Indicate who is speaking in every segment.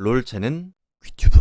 Speaker 1: 롤체는 귀튜브.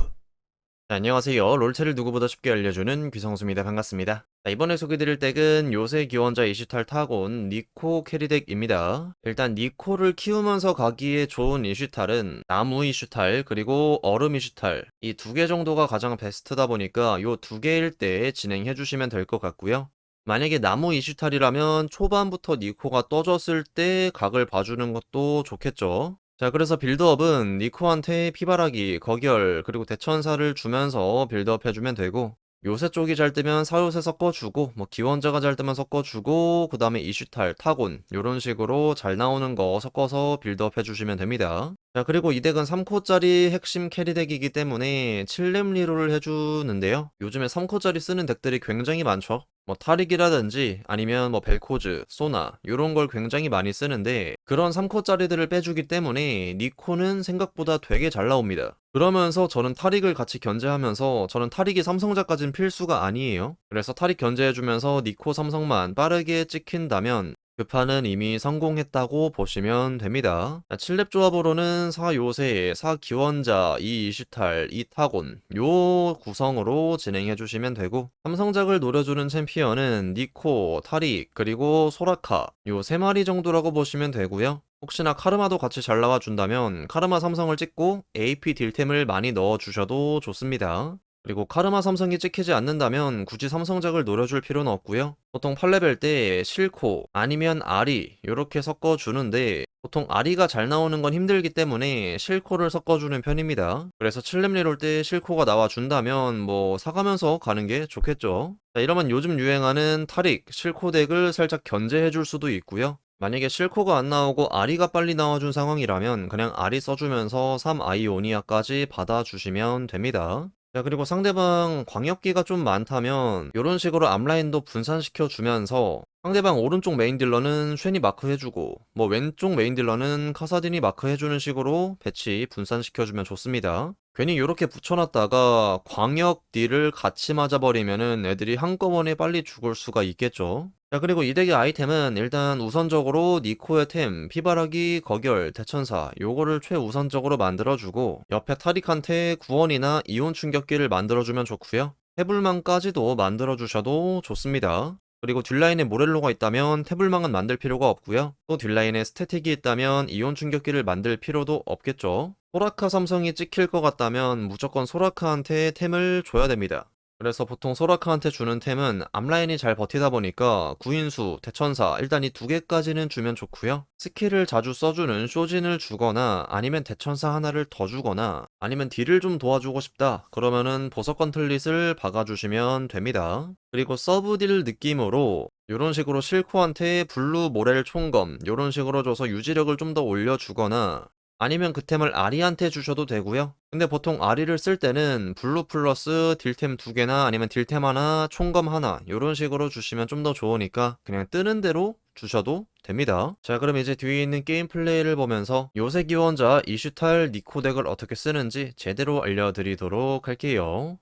Speaker 1: 자, 안녕하세요. 롤체를 누구보다 쉽게 알려주는 귀성수입니다. 반갑습니다. 자, 이번에 소개드릴 덱은 요새 기원자 이슈탈 타곤 니코 캐리덱입니다. 일단 니코를 키우면서 가기에 좋은 이슈탈은 나무 이슈탈 그리고 얼음 이슈탈 이 두 개 정도가 가장 베스트다 보니까 요 두 개일 때 진행해 주시면 될 것 같고요. 만약에 나무 이슈탈이라면 초반부터 니코가 떠졌을 때 각을 봐주는 것도 좋겠죠. 자, 그래서 빌드업은 니코한테 피바라기, 거결, 그리고 대천사를 주면서 빌드업 해주면 되고, 요새 쪽이 잘 뜨면 사요새 섞어주고, 뭐 기원자가 잘 뜨면 섞어주고, 그 다음에 이슈탈, 타곤, 요런 식으로 잘 나오는 거 섞어서 빌드업 해주시면 됩니다. 자, 그리고 이 덱은 3코짜리 핵심 캐리 덱이기 때문에 7렘 리롤을 해주는데요. 요즘에 3코짜리 쓰는 덱들이 굉장히 많죠. 뭐 타릭이라든지 아니면 뭐 벨코즈, 소나 이런 걸 굉장히 많이 쓰는데 그런 3코짜리들을 빼주기 때문에 니코는 생각보다 되게 잘 나옵니다. 그러면서 저는 타릭을 같이 견제하면서 저는 타릭이 삼성자까진 필수가 아니에요. 그래서 타릭 견제해주면서 니코 삼성만 빠르게 찍힌다면 그 판은 이미 성공했다고 보시면 됩니다. 7렙 조합으로는 4요새, 4기원자, 2이슈탈, 2타곤 요 구성으로 진행해 주시면 되고 삼성작을 노려주는 챔피언은 니코, 타릭, 그리고 소라카 요세 마리 정도라고 보시면 되고요. 혹시나 카르마도 같이 잘 나와준다면 카르마 삼성을 찍고 AP 딜템을 많이 넣어주셔도 좋습니다. 그리고 카르마 삼성이 찍히지 않는다면 굳이 삼성작을 노려줄 필요는 없고요. 보통 8레벨 때 실코 아니면 아리 이렇게 섞어주는데 보통 아리가 잘 나오는 건 힘들기 때문에 실코를 섞어주는 편입니다. 그래서 7렙 리롤 때 실코가 나와준다면 뭐 사가면서 가는 게 좋겠죠. 자, 이러면 요즘 유행하는 타릭, 실코 덱을 살짝 견제해줄 수도 있고요. 만약에 실코가 안 나오고 아리가 빨리 나와준 상황이라면 그냥 아리 써주면서 3 아이오니아까지 받아주시면 됩니다. 자, 그리고 상대방 광역기가 좀 많다면 이런 식으로 앞라인도 분산시켜 주면서 상대방 오른쪽 메인 딜러는 쉔이 마크 해주고 뭐 왼쪽 메인 딜러는 카사딘이 마크 해주는 식으로 배치 분산시켜 주면 좋습니다. 괜히 이렇게 붙여놨다가 광역 딜을 같이 맞아버리면은 애들이 한꺼번에 빨리 죽을 수가 있겠죠. 자, 그리고 이 덱의 아이템은 일단 우선적으로 니코의 템, 피바라기, 거결, 대천사 요거를 최우선적으로 만들어주고 옆에 타릭한테 구원이나 이온 충격기를 만들어주면 좋고요. 해불망까지도 만들어주셔도 좋습니다. 그리고 뒷라인에 모렐로가 있다면 태블망은 만들 필요가 없고요. 또 뒷라인에 스태틱이 있다면 이온 충격기를 만들 필요도 없겠죠. 소라카 삼성이 찍힐 것 같다면 무조건 소라카한테 템을 줘야 됩니다. 그래서 보통 소라카한테 주는 템은 앞라인이 잘 버티다 보니까 구인수, 대천사 일단 이 두 개까지는 주면 좋고요. 스킬을 자주 써주는 쇼진을 주거나 아니면 대천사 하나를 더 주거나 아니면 딜을 좀 도와주고 싶다 그러면은 보석 건틀릿을 박아주시면 됩니다. 그리고 서브 딜 느낌으로 이런 식으로 실코한테 블루 모렐 총검 이런 식으로 줘서 유지력을 좀 더 올려주거나 아니면 그 템을 아리한테 주셔도 되고요. 근데 보통 아리를 쓸 때는 블루 플러스 딜템 두 개나 아니면 딜템 하나, 총검 하나 이런 식으로 주시면 좀 더 좋으니까 그냥 뜨는 대로 주셔도 됩니다. 자 그럼 이제 뒤에 있는 게임 플레이를 보면서 요새 기원자 이슈탈 니코 덱을 어떻게 쓰는지 제대로 알려드리도록 할게요.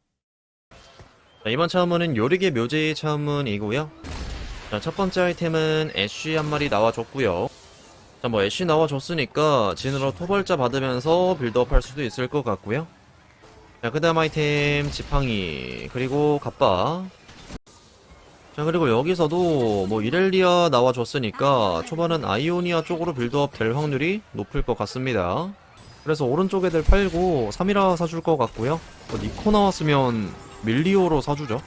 Speaker 1: 자, 이번 차원문은 요리개 묘제의 차원문이고요. 자, 첫 번째 아이템은 애쉬 한 마리 나와줬고요. 자, 뭐 애쉬 나와줬으니까 진으로 토벌자 받으면서 빌드업 할 수도 있을 것 같고요. 자, 그 다음 아이템 지팡이 그리고 갑바 자, 그리고 여기서도 뭐 이렐리아 나와줬으니까 초반은 아이오니아 쪽으로 빌드업 될 확률이 높을 것 같습니다. 그래서 오른쪽 애들 팔고 3이라 사줄 것 같고요. 뭐 니코 나왔으면 밀리오로 사주죠.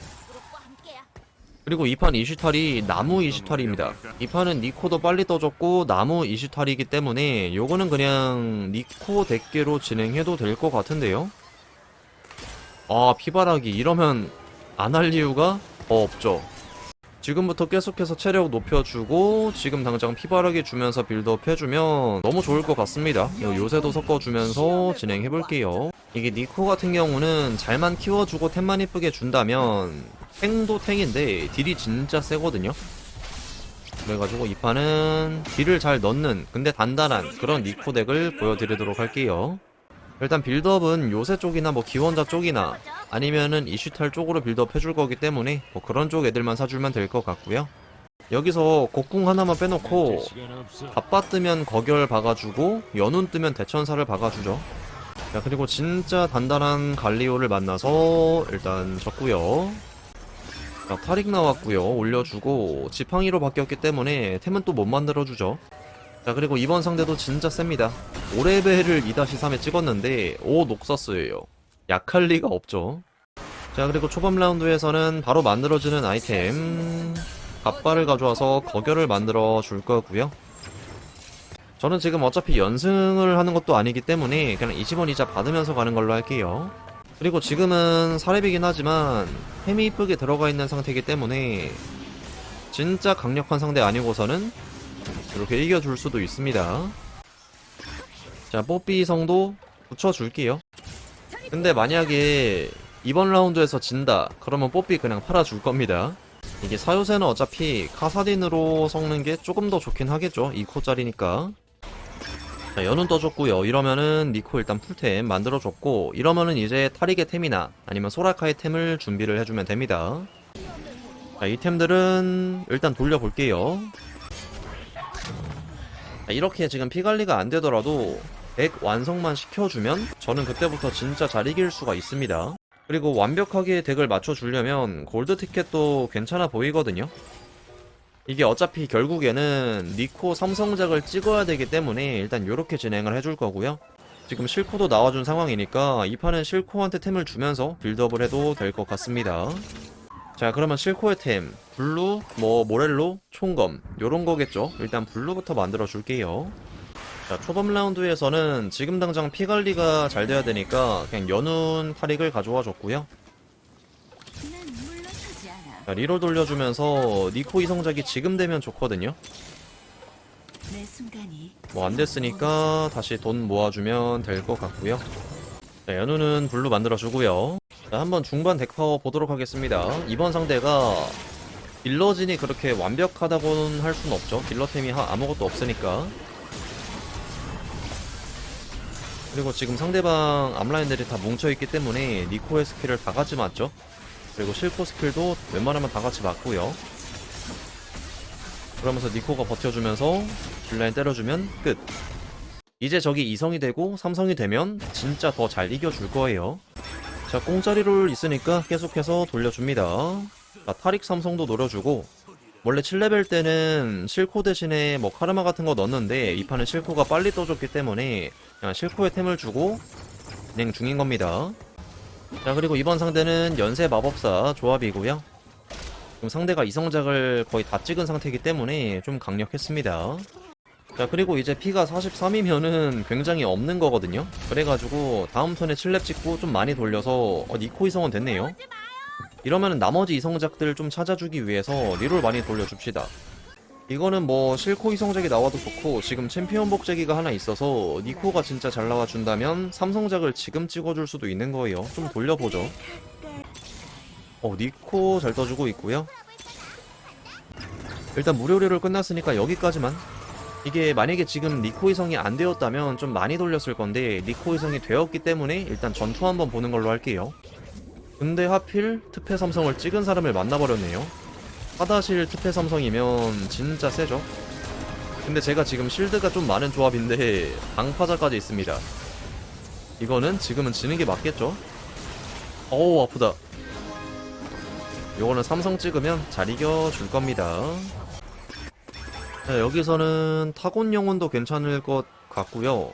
Speaker 1: 그리고 이 판 이슈탈이 나무 이슈탈입니다. 이 판은 니코도 빨리 떠졌고 나무 이슈탈이기 때문에 요거는 그냥 니코 덱계로 진행해도 될 것 같은데요. 아 피바라기 이러면 안 할 이유가 더 없죠. 지금부터 계속해서 체력 높여주고 지금 당장 피바라기 주면서 빌드업 해주면 너무 좋을 것 같습니다. 요- 요새도 섞어주면서 진행해볼게요. 이게 니코 같은 경우는 잘만 키워주고 템만 이쁘게 준다면 탱도 탱인데 딜이 진짜 세거든요. 그래가지고 이 판은 딜을 잘 넣는 근데 단단한 그런 니코 덱을 보여드리도록 할게요. 일단 빌드업은 요새 쪽이나 뭐 기원자 쪽이나 아니면은 이슈탈 쪽으로 빌드업 해줄 거기 때문에 뭐 그런 쪽 애들만 사주면 될 것 같고요. 여기서 곡궁 하나만 빼놓고 갑바 뜨면 거결 박아주고 연운 뜨면 대천사를 박아주죠. 자 그리고 진짜 단단한 갈리오를 만나서 일단 졌고요 자 타릭 나왔고요. 올려주고 지팡이로 바뀌었기 때문에 템은 또 못 만들어주죠. 자 그리고 이번 상대도 진짜 셉니다. 5레벨을 2-3에 찍었는데 5 녹서스예요. 약할 리가 없죠. 자 그리고 초반 라운드에서는 바로 만들어지는 아이템. 갑바를 가져와서 거결을 만들어 줄 거고요. 저는 지금 어차피 연승을 하는 것도 아니기 때문에 그냥 20원 이자 받으면서 가는 걸로 할게요 그리고 지금은 사례비긴 하지만 템이 이쁘게 들어가 있는 상태이기 때문에 진짜 강력한 상대 아니고서는 이렇게 이겨줄 수도 있습니다. 자 뽀삐 성도 붙여줄게요. 근데 만약에 이번 라운드에서 진다 그러면 뽀삐 그냥 팔아줄 겁니다. 이게 사요새는 어차피 카사딘으로 섞는 게 조금 더 좋긴 하겠죠 2코짜리니까 자 연운 떠줬고요. 이러면은 니코 일단 풀템 만들어줬고 이러면은 이제 타릭의 템이나 아니면 소라카의 템을 준비를 해주면 됩니다. 자 이 템들은 일단 돌려볼게요. 자, 이렇게 지금 피관리가 안 되더라도 덱 완성만 시켜주면 저는 그때부터 진짜 잘 이길 수가 있습니다. 그리고 완벽하게 덱을 맞춰주려면 골드 티켓도 괜찮아 보이거든요 이게 어차피 결국에는 니코 삼성작을 찍어야 되기 때문에 일단 이렇게 진행을 해줄 거고요. 지금 실코도 나와준 상황이니까 이 판은 실코한테 템을 주면서 빌드업을 해도 될 것 같습니다. 자 그러면 실코의 템 블루, 뭐 모렐로, 총검 요런 거겠죠. 일단 블루부터 만들어 줄게요. 자 초반 라운드에서는 지금 당장 피 관리가 잘 돼야 되니까 그냥 연운 타릭을 가져와 줬고요. 자 리롤 돌려주면서 니코 이성작이 지금 되면 좋거든요. 뭐 안 됐으니까 다시 돈 모아주면 될 것 같고요. 자, 연우는 블루 만들어주고요. 자, 한번 중반 덱파워 보도록 하겠습니다. 이번 상대가 딜러진이 그렇게 완벽하다고는 할순 없죠. 딜러템이 하- 아무것도 없으니까. 그리고 지금 상대방 앞라인들이 다 뭉쳐있기 때문에 니코의 스킬을 다 같이 맞죠. 그리고 실코 스킬도 웬만하면 다 같이 맞고요. 그러면서 니코가 버텨주면서 딜라인 때려주면 끝. 이제 적이 2성이 되고 3성이 되면 진짜 더 잘 이겨줄 거예요. 자, 공짜리 롤 있으니까 계속해서 돌려줍니다. 자, 타릭 삼성도 노려주고 원래 7레벨 때는 실코 대신에 뭐 카르마 같은 거 넣었는데 이 판은 실코가 빨리 떠줬기 때문에 그냥 실코에 템을 주고 진행 중인 겁니다. 자, 그리고 이번 상대는 연쇄 마법사 조합이고요. 지금 상대가 이성작을 거의 다 찍은 상태이기 때문에 좀 강력했습니다. 자 그리고 이제 피가 43이면은 굉장히 없는 거거든요 그래가지고 다음 턴에 7렙 찍고 좀 많이 돌려서 어, 니코 이성은 됐네요 이러면은 나머지 이성작들 좀 찾아주기 위해서 리롤 많이 돌려줍시다 이거는 뭐 실코 이 성작이 나와도 좋고 지금 챔피언 복제기가 하나 있어서 니코가 진짜 잘 나와준다면 삼성작을 지금 찍어줄 수도 있는 거예요. 좀 돌려보죠. 어 니코 잘 떠주고 있고요. 일단 무료료를 끝났으니까 여기까지만. 이게 만약에 지금 니코 이 성이 안 되었다면 좀 많이 돌렸을 건데 니코 이 성이 되었기 때문에 일단 전투 한번 보는 걸로 할게요. 근데 하필 특패 삼성을 찍은 사람을 만나버렸네요 하다실 특패 삼성이면 진짜 세죠 근데 제가 지금 실드가 좀 많은 조합인데 방파자까지 있습니다 이거는 지금은 지는 게 맞겠죠? 어우 아프다 요거는 삼성 찍으면 잘 이겨줄 겁니다 자, 여기서는 타곤 영혼도 괜찮을 것 같고요.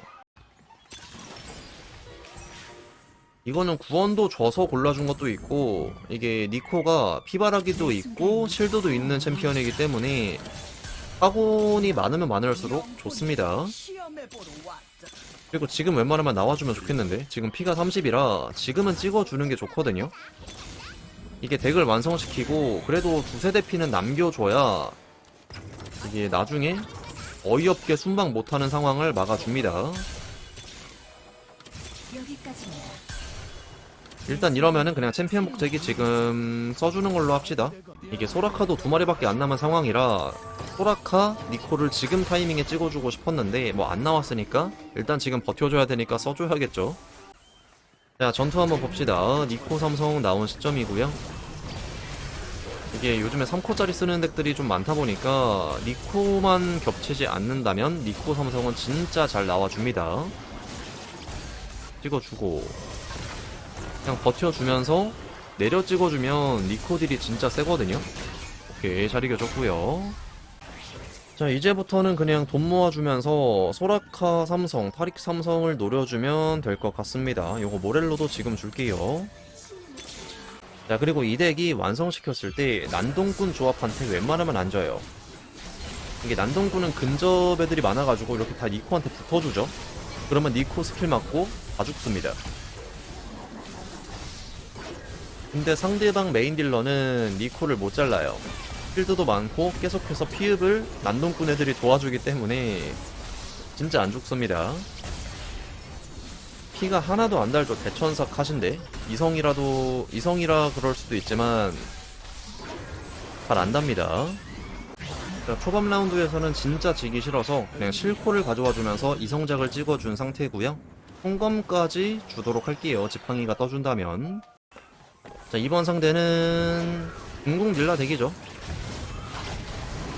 Speaker 1: 이거는 구원도 줘서 골라준 것도 있고 이게 니코가 피바라기도 있고 실드도 있는 챔피언이기 때문에 타곤이 많으면 많을수록 좋습니다. 그리고 지금 웬만하면 나와주면 좋겠는데 지금 피가 30이라 지금은 찍어주는 게 좋거든요. 이게 덱을 완성시키고 그래도 두세 대 피는 남겨줘야 이게 나중에 어이없게 순방 못하는 상황을 막아줍니다.
Speaker 2: 여기까지입니다.
Speaker 1: 일단 이러면은 그냥 챔피언 복제기 지금 써주는 걸로 합시다. 이게 소라카도 두 마리밖에 안 남은 상황이라 소라카, 니코를 지금 타이밍에 찍어주고 싶었는데 뭐 안 나왔으니까 일단 지금 버텨줘야 되니까 써줘야겠죠. 자 전투 한번 봅시다. 니코 삼성 나온 시점이고요. 이게 요즘에 3코짜리 쓰는 덱들이 좀 많다 보니까 니코만 겹치지 않는다면 니코 삼성은 진짜 잘 나와줍니다. 찍어주고 그냥 버텨주면서 내려 찍어주면 니코딜이 진짜 세거든요. 오케이 잘 이겨줬고요. 자 이제부터는 그냥 돈 모아주면서 소라카 삼성, 타릭 삼성을 노려주면 될 것 같습니다. 요거 모렐로도 지금 줄게요. 자 그리고 이 덱이 완성시켰을 때 난동꾼 조합한테 웬만하면 안 져요. 이게 난동꾼은 근접 애들이 많아가지고 이렇게 다 니코한테 붙어주죠. 그러면 니코 스킬 맞고 다 죽습니다 근데 상대방 메인 딜러는 니코를 못 잘라요. 필드도 많고 계속해서 피읍을 난동꾼 애들이 도와주기 때문에 진짜 안 죽습니다. 피가 하나도 안 달죠 대천사 컷인데. 이성이라도 이성이라 그럴 수도 있지만 잘 안 답니다. 자, 초반 라운드에서는 진짜 지기 싫어서 그냥 실코를 가져와 주면서 이성작을 찍어준 상태고요. 홍검까지 주도록 할게요 지팡이가 떠준다면 자 이번 상대는 궁궁 딜라 덱이죠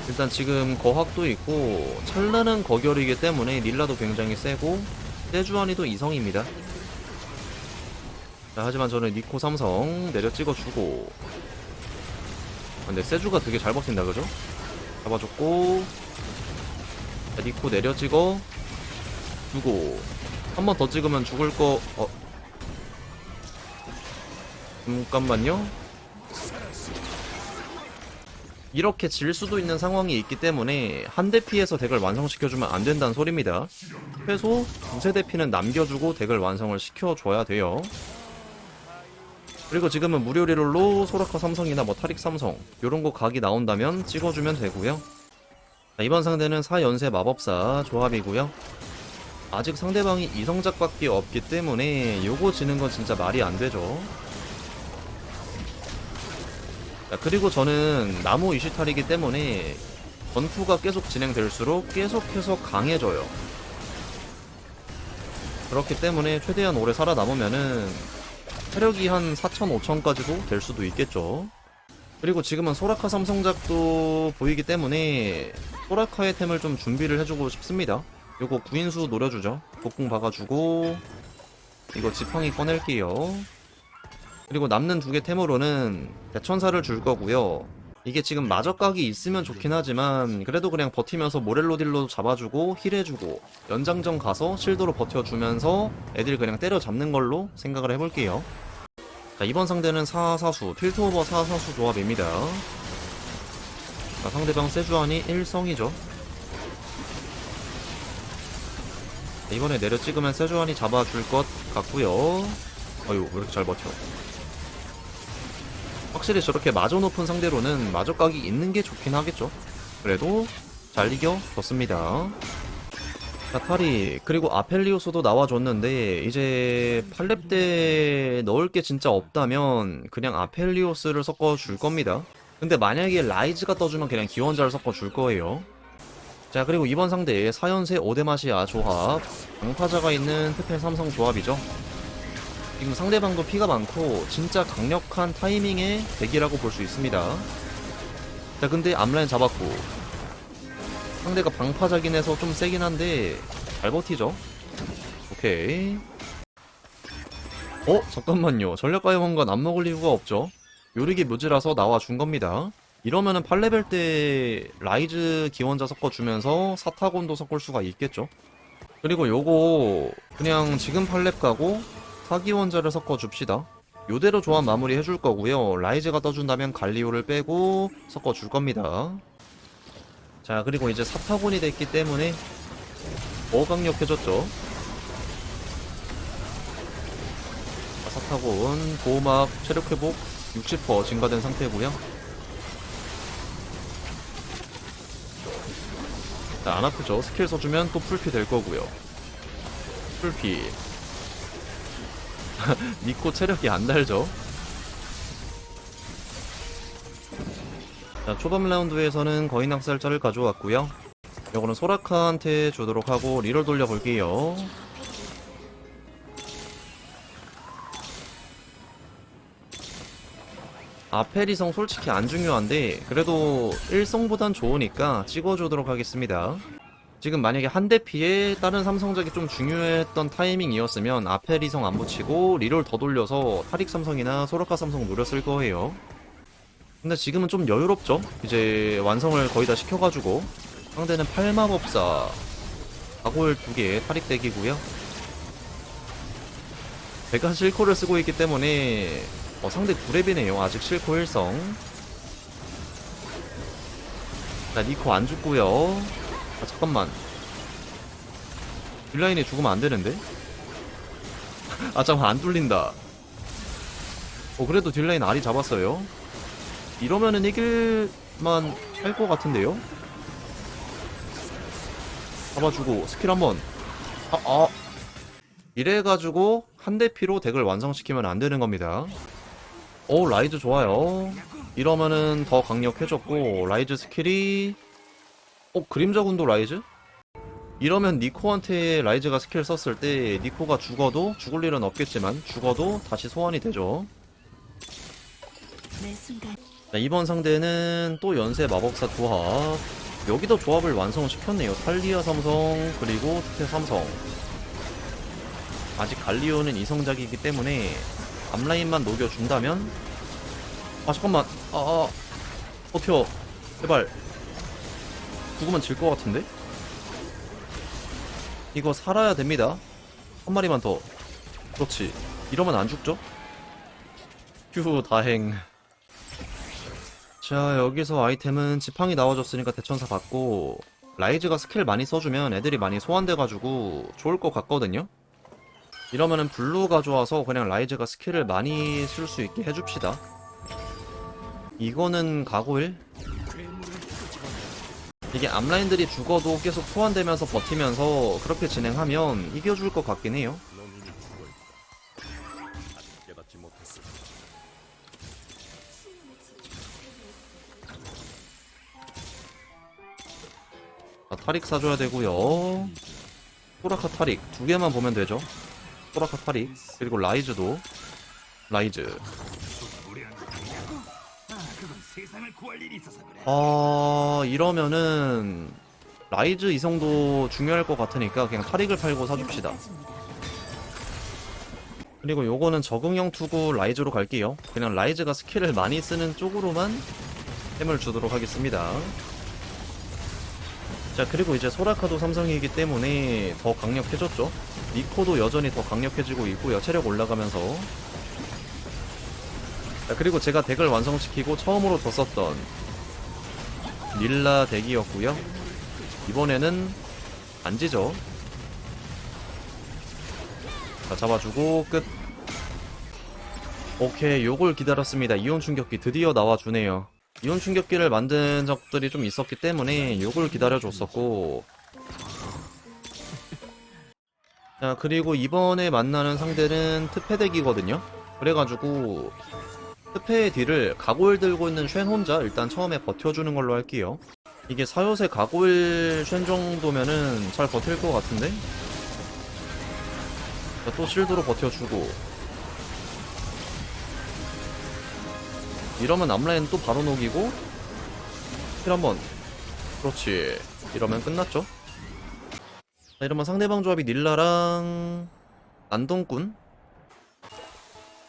Speaker 1: 일단 지금 거학도 있고 찰나는 거결이기 때문에 릴라도 굉장히 세고 세주안이도 이성입니다 자 하지만 저는 니코 삼성 내려 찍어주고 아, 근데 세주가 되게 잘 버틴다 그죠? 잡아줬고 자, 니코 내려 찍어 주고 한 번 더 찍으면 죽을 거 어. 잠깐만요. 이렇게 질 수도 있는 상황이 있기 때문에 한 대 피해서 덱을 완성시켜주면 안 된다는 소리입니다. 최소 두세 대 피는 남겨주고 덱을 완성을 시켜줘야 돼요. 그리고 지금은 무료 리롤로 소라카 삼성이나 뭐 타릭 삼성 요런 거 각이 나온다면 찍어주면 되고요. 자, 이번 상대는 4연세 마법사 조합이고요. 아직 상대방이 이성작 밖에 없기 때문에 요거 지는 건 진짜 말이 안 되죠 자, 그리고 저는 나무 이시탈이기 때문에 전투가 계속 진행될수록 계속해서 강해져요 그렇기 때문에 최대한 오래 살아남으면은 체력이 한 4천, 5천까지도 될 수도 있겠죠. 그리고 지금은 소라카 삼성작도 보이기 때문에 소라카의 템을 좀 준비를 해주고 싶습니다. 요거 구인수 노려주죠. 복궁 박아주고 이거 지팡이 꺼낼게요. 그리고 남는 두 개 템으로는 대천사를 줄 거고요. 이게 지금 마저각이 있으면 좋긴 하지만 그래도 그냥 버티면서 모렐로딜로 잡아주고 힐해주고 연장전 가서 실드로 버텨주면서 애들 그냥 때려잡는 걸로 생각을 해볼게요. 자 이번 상대는 사사수 필트오버 사사수 조합입니다. 자, 상대방 세주안이 1성이죠. 이번에 내려 찍으면 세주안이 잡아줄 것 같고요. 어휴 왜 이렇게 잘 버텨. 확실히 저렇게 마저 높은 상대로는 마저 각이 있는 게 좋긴 하겠죠. 그래도 잘 이겨줬습니다. 자, 타리 그리고 아펠리오스도 나와줬는데 이제 8렙 때 넣을 게 진짜 없다면 그냥 아펠리오스를 섞어줄 겁니다. 근데 만약에 라이즈가 떠주면 그냥 기원자를 섞어줄 거예요. 자 그리고 이번 상대 4연세 오데마시아 조합 강타자가 있는 테펠 삼성 조합이죠. 지금 상대방도 피가 많고 진짜 강력한 타이밍의 대기라고 볼 수 있습니다. 자 근데 앞라인 잡았고 상대가 방파자긴 해서 좀 세긴 한데 잘 버티죠. 오케이. 어 잠깐만요. 전략가의 원관 안 먹을 이유가 없죠. 요리기 묘지라서 나와 준 겁니다. 이러면은 8레벨 때 라이즈 기원자 섞어주면서 사타곤도 섞을 수가 있겠죠. 그리고 요거 그냥 지금 8렙 가고 사기원자를 섞어줍시다. 요대로 조합 마무리 해줄 거고요. 라이즈가 떠준다면 갈리오를 빼고 섞어줄 겁니다. 자 그리고 이제 사타곤이 됐기 때문에 더 강력해졌죠. 자, 사타곤 보호막 체력 회복 60% 증가된 상태고요. 자, 안 아프죠? 스킬 써주면 또 풀피 될 거고요. 풀피. 니코 체력이 안 달죠? 자, 초반 라운드에서는 거인 학살자를 가져왔고요. 요거는 소라카한테 주도록 하고 리롤 돌려볼게요. 아페리성 솔직히 안 중요한데 그래도 1성보단 좋으니까 찍어주도록 하겠습니다. 지금 만약에 한 대 피해 다른 삼성작이 좀 중요했던 타이밍이었으면 앞에 리성 안 붙이고 리롤 더 돌려서 타릭 삼성이나 소라카 삼성 노렸을 거예요. 근데 지금은 좀 여유롭죠? 이제 완성을 거의 다 시켜가지고 상대는 팔마법사 가골 두개 타릭 덱이고요. 제가 실코를 쓰고 있기 때문에 어, 상대 9렙이네요. 아직 실코 1성. 자, 니코 안 죽고요. 아, 잠깐만. 딜라인에 죽으면 안 되는데? 아, 잠깐, 안 뚫린다. 어, 그래도 딜라인 알이 잡았어요. 이러면은 이길만 할 것 같은데요? 잡아주고, 스킬 한 번. 아, 아. 이래가지고, 한 대 피로 덱을 완성시키면 안 되는 겁니다. 오, 라이즈 좋아요. 이러면은 더 강력해졌고, 라이즈 스킬이, 어, 그림자 군도 라이즈? 이러면 니코한테 라이즈가 스킬 썼을 때 니코가 죽어도 죽을 일은 없겠지만 죽어도 다시 소환이 되죠. 자, 이번 상대는 또 연쇄 마법사 조합. 여기도 조합을 완성시켰네요. 탈리아 삼성 그리고 투테 삼성. 아직 갈리오는 이성작이기 때문에 앞라인만 녹여준다면 아 잠깐만 아, 아 버텨 제발 죽으면 질 것 같은데? 이거 살아야 됩니다. 한 마리만 더. 그렇지. 이러면 안 죽죠? 휴 다행. 자 여기서 아이템은 지팡이 나와줬으니까 대천사 받고 라이즈가 스킬 많이 써주면 애들이 많이 소환돼가지고 좋을 것 같거든요? 이러면은 블루 가져와서 그냥 라이즈가 스킬을 많이 쓸 수 있게 해줍시다. 이거는 가고일 이게 앞라인들이 죽어도 계속 소환되면서 버티면서 그렇게 진행하면 이겨줄 것 같긴 해요 자, 타릭 사줘야 되고요. 소라카 타릭 두 개만 보면 되죠. 소라카 타릭 그리고 라이즈도 라이즈. 아 이러면은 라이즈 이성도 중요할 것 같으니까 그냥 타릭을 팔고
Speaker 2: 사줍시다.
Speaker 1: 그리고 요거는 적응형 투구 라이즈로 갈게요. 그냥 라이즈가 스킬을 많이 쓰는 쪽으로만 템을 주도록 하겠습니다. 자, 그리고 이제 소라카도 삼성이기 때문에 더 강력해졌죠. 니코도 여전히 더 강력해지고 있고요. 체력 올라가면서. 자, 그리고 제가 덱을 완성시키고 처음으로 더 썼던 닐라 덱이었고요. 이번에는 안 지죠. 자, 잡아주고 끝. 오케이, 요걸 기다렸습니다. 이온 충격기 드디어 나와주네요. 이온 충격기를 만든 적들이 좀 있었기 때문에 요걸 기다려줬었고. 자, 그리고 이번에 만나는 상대는 트페덱이거든요. 그래가지고, 트페의 딜을 가골 들고 있는 쉔 혼자 일단 처음에 버텨주는 걸로 할게요. 이게 사요새 가골 쉔 정도면은 잘 버틸 것 같은데? 자, 또 실드로 버텨주고. 이러면 앞라인 또 바로 녹이고. 힐 한번. 그렇지. 이러면 끝났죠? 자, 이러면 상대방 조합이 닐라랑 난동꾼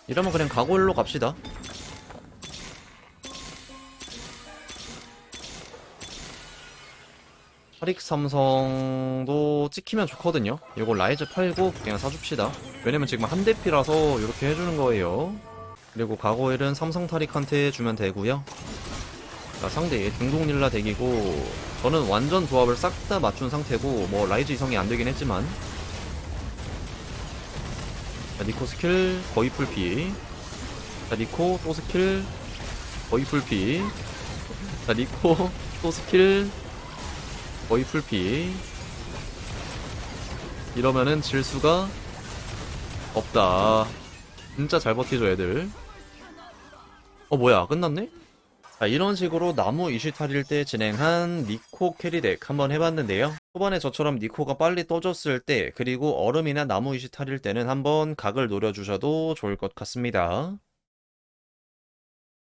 Speaker 1: 이러면 그냥 가골로 갑시다 하릭 삼성도 찍히면 좋거든요. 이거 라이즈 팔고 그냥 사줍시다. 왜냐면 지금 한 대피라서 이렇게 해주는 거예요. 그리고 가고일은 삼성 타릭한테 주면 되고요. 자, 상대 등동닐라 덱이고 저는 완전 조합을 싹 다 맞춘 상태고 뭐 라이즈 이성이 안 되긴 했지만 자, 니코 스킬 거의 풀피. 자 니코 또 스킬 거의 풀피. 자 니코 또 스킬 거의 풀피. 이러면은 질 수가 없다. 진짜 잘 버티죠 애들. 어 뭐야 끝났네? 자 이런 식으로 나무 이슈탈일 때 진행한 니코 캐리 덱 한번 해봤는데요 초반에 저처럼 니코가 빨리 떠졌을 때 그리고 얼음이나 나무 이슈탈일 때는 한번 각을 노려주셔도 좋을 것 같습니다